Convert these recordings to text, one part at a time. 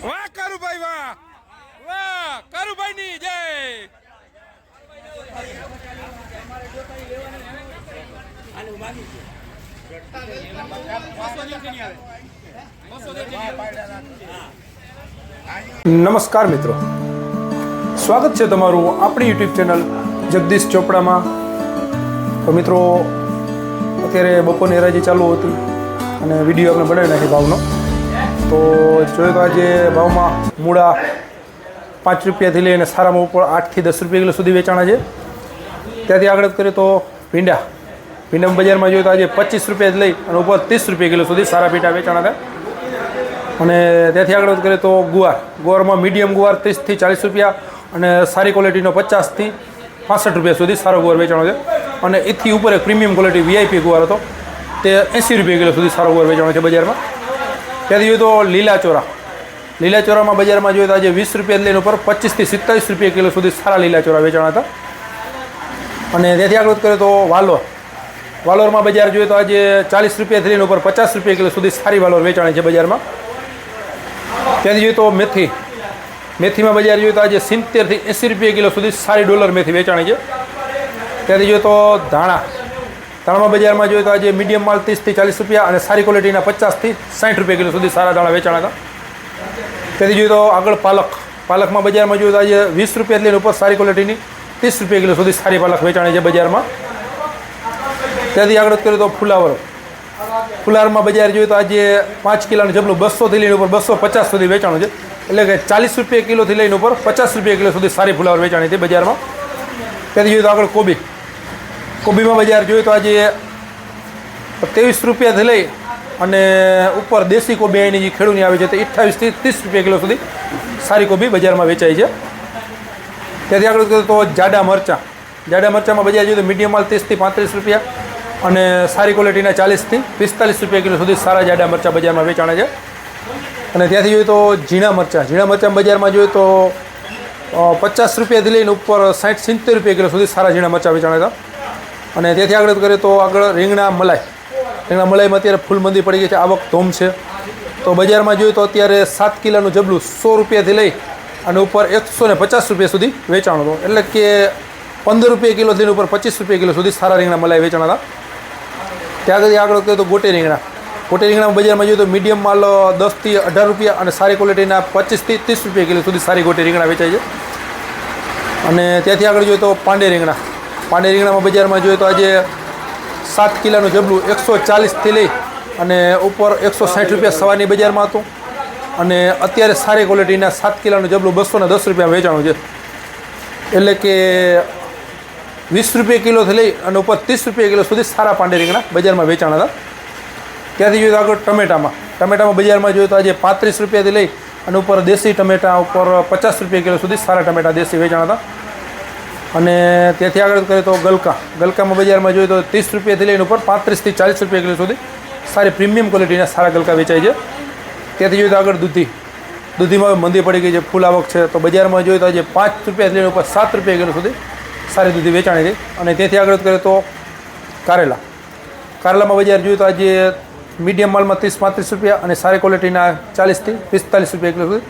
વાહ કારુભાઈ વાહ વાહ કારુભાઈ ની જય બસો જેટલી નહીં નમસ્કાર મિત્રો. સ્વાગત છે તમારું આપણી યુટ્યુબ ચેનલ જગદીશ ચોપડામાં. તો મિત્રો, અત્યારે બપોરની હરાજી ચાલુ હતી અને વીડિયો આપણે બનાવી નાખી ભાવનો. તો જોઈએ તો આજે ભાવમાં મૂળા પાંચ રૂપિયાથી લઈને સારામાં ઉપર આઠથી દસ રૂપિયા કિલો સુધી વેચાણા છે. ત્યાંથી આગળ કરીએ તો ભીંડા. ભીંડા બજારમાં જોઈએ તો આજે પચીસ રૂપિયાથી લઈ અને ઉપર ત્રીસ રૂપિયા કિલો સુધી સારા પીઠા વેચાણા હતા. અને ત્યાંથી આગળ વાત કરીએ તો ગુવાર. ગુવારમાં મીડિયમ ગુવાર ત્રીસથી ચાલીસ રૂપિયા અને સારી ક્વોલિટીનો પચાસથી પાસઠ રૂપિયા સુધી સારો ગુવાર વેચાણો છે. અને એથી ઉપર એક પ્રીમિયમ ક્વોલિટી વીઆઈપી ગુવાર હતો. તે એંસી રૂપિયા કિલો સુધી સારો ગુવાર વેચાણો છે બજારમાં. ત્યાંથી જોઈએ તો લીલા ચોરા. લીલા ચોરામાં બજારમાં જોઈએ તો આજે વીસ રૂપિયા લઈને ઉપર પચીસથી સિત્તાવીસ રૂપિયા કિલો સુધી સારા લીલા ચોરા વેચાણા હતા. અને ત્યાંથી આગળ કરીએ તો વાલોર. વાલોરમાં બજાર જોઈએ તો આજે ચાલીસ રૂપિયાથી લઈને ઉપર પચાસ રૂપિયા કિલો સુધી સારી વાલોર વેચાણી છે બજારમાં. ત્યાંથી જોઈએ તો મેથી. મેથીમાં બજાર જોઈએ તો આજે સિત્તેરથી એંસી રૂપિયા કિલો સુધી સારી ડોલર મેથી વેચાણી છે. ત્યાંથી જોઈએ તો ધાણા. ધાણામાં બજારમાં જોઈએ તો આજે મીડિયમ માલ ત્રીસથી ચાલીસ રૂપિયા અને સારી ક્વોલિટીના પચાસથી સાઠ રૂપિયા કિલો સુધી સારા દાણા વેચાણા હતા. ત્યાંથી જોઈએ તો આગળ પાલક. પાલકમાં બજારમાં જોઈએ તો આજે વીસ રૂપિયા લઈને ઉપર સારી ક્વોલિટીની ત્રીસ રૂપિયા કિલો સુધી સારી પાલક વેચાણી છે બજારમાં. ત્યાંથી આગળ કરીએ તો ફુલાવર. ફુલાવરમાં બજાર જોઈએ તો આજે પાંચ કિલોનું જબલું બસોથી લઈને ઉપર બસો પચાસ સુધી વેચાણું છે. એટલે કે ચાલીસ રૂપિયા કિલોથી લઈને ઉપર પચાસ રૂપિયા કિલો સુધી સારી ફુલાવર વેચાણી હતી બજારમાં. ત્યાંથી જોઈએ તો આગળ કોબી. કોબીમાં બજાર જોઈએ તો આજે ત્રેવીસ રૂપિયાથી લઈ અને ઉપર દેશી કોબી એની જે ખેડૂની આવે છે તે અઠ્ઠાવીસથી ત્રીસ રૂપિયા કિલો સુધી સારી કોબી બજારમાં વેચાય છે. ત્યાંથી આગળ તો જાડા મરચાં. જાડા મરચાંમાં બજાર જોઈએ તો મીડિયમ માલ ત્રીસથી પાંત્રીસ રૂપિયા. અને સારી ક્વોલિટીના ચાલીસથી પિસ્તાલીસ રૂપિયા કિલો સુધી સારા જાડા મરચાં બજારમાં વેચાણે છે. અને ત્યાંથી જોઈએ તો ઝીણા મરચાં. ઝીણા મરચાં બજારમાં જોઈએ તો પચાસ રૂપિયાથી લઈને ઉપર સાઠ સિત્તેર રૂપિયા કિલો સુધી સારા ઝીણા મરચાં વેચાણે હતા. અને ત્યાંથી આગળ કરીએ તો આગળ રીંગણા મલાઈ. રીંગણા મલાઈમાં અત્યારે ફૂલ મંદી પડી ગઈ છે, આવક ધોમ છે. તો બજારમાં જોઈએ તો અત્યારે સાત કિલોનું જબલું સો રૂપિયાથી લઈ અને ઉપર એકસો ને પચાસ રૂપિયા સુધી વેચાણ હતું. એટલે કે પંદર રૂપિયા કિલોથી ઉપર પચીસ રૂપિયા કિલો સુધી સારા રીંગણા મલાઈ વેચાણ હતા. ત્યાં આગળ આગળ કરીએ તો ગોટે રીંગણા. ગોટે રીંગણા બજારમાં જોઈએ તો મીડિયમ માલ દસથી અઢાર રૂપિયા અને સારી ક્વોલિટીના પચીસથી ત્રીસ રૂપિયા કિલો સુધી સારી ગોટે રીંગણા વેચાય છે. અને ત્યાંથી આગળ જોઈએ તો પાંડે રીંગણા. પાંડે રીંગણામાં બજારમાં જોઈએ તો આજે સાત કિલોનું જબલું એકસો ચાલીસથી લઈ અને ઉપર એકસો સાઠ રૂપિયા સવારની બજારમાં હતું. અને અત્યારે સારી ક્વોલિટીના સાત કિલોનું જબલું બસો ને દસ રૂપિયા વેચાણું છે. એટલે કે વીસ રૂપિયા કિલોથી લઈ અને ઉપર ત્રીસ રૂપિયા કિલો સુધી સારા પાંડે રીંગણા બજારમાં વેચાણ હતા. ત્યાંથી જોઈએ આગળ ટમેટામાં? ટમેટામાં બજારમાં જોઈએ તો આજે પાંત્રીસ રૂપિયાથી લઈ અને ઉપર દેશી ટમેટા, ઉપર પચાસ રૂપિયા કિલો સુધી સારા ટમેટા દેશી વેચાણ હતા. અને ત્યાંથી આગળ કરીએ તો ગલકા. ગલકામાં બજારમાં જોઈએ તો ત્રીસ રૂપિયાથી લઈને ઉપર પાંત્રીસથી ચાલીસ રૂપિયા કિલો સુધી સારી પ્રીમિયમ ક્વોલિટીના સારા ગલકા વેચાય છે. ત્યાંથી જોઈએ તો આગળ દૂધી. દૂધીમાં મંદી પડી ગઈ છે, ફૂલ આવક છે. તો બજારમાં જોઈએ તો આજે પાંચ રૂપિયાથી લઈને ઉપર સાત રૂપિયા કિલો સુધી સારી દૂધી વેચાણી રહી. અને તેથી આગળ કરીએ તો કારેલા. કારેલામાં બજાર જોઈએ તો આજે મીડિયમ માલમાં ત્રીસ પાંત્રીસ રૂપિયા અને સારી ક્વોલિટીના ચાલીસથી પિસ્તાલીસ રૂપિયા કિલો સુધી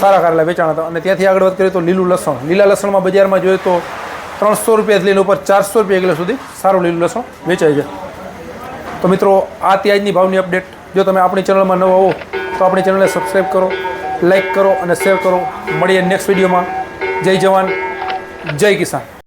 સારા કારેલા વેચાણ હતા. અને ત્યાંથી આગળ વાત કરીએ તો લીલું લસણ. લીલા લસણમાં બજારમાં જોઈએ તો ત્રણસો રૂપિયાથી લઈને ઉપર ચારસો રૂપિયા કિલો સુધી સારું લીલું લસણ વેચાય છે. તો મિત્રો, આ ત્યાજની ભાવની અપડેટ. જો તમે આપણી ચેનલમાં નવો આવો તો આપણી ચેનલને સબસ્ક્રાઈબ કરો લાઈક કરો અને શેર કરો. મળીએ નેક્સ્ટ વિડીયોમાં. જય જવાન, જય કિસાન.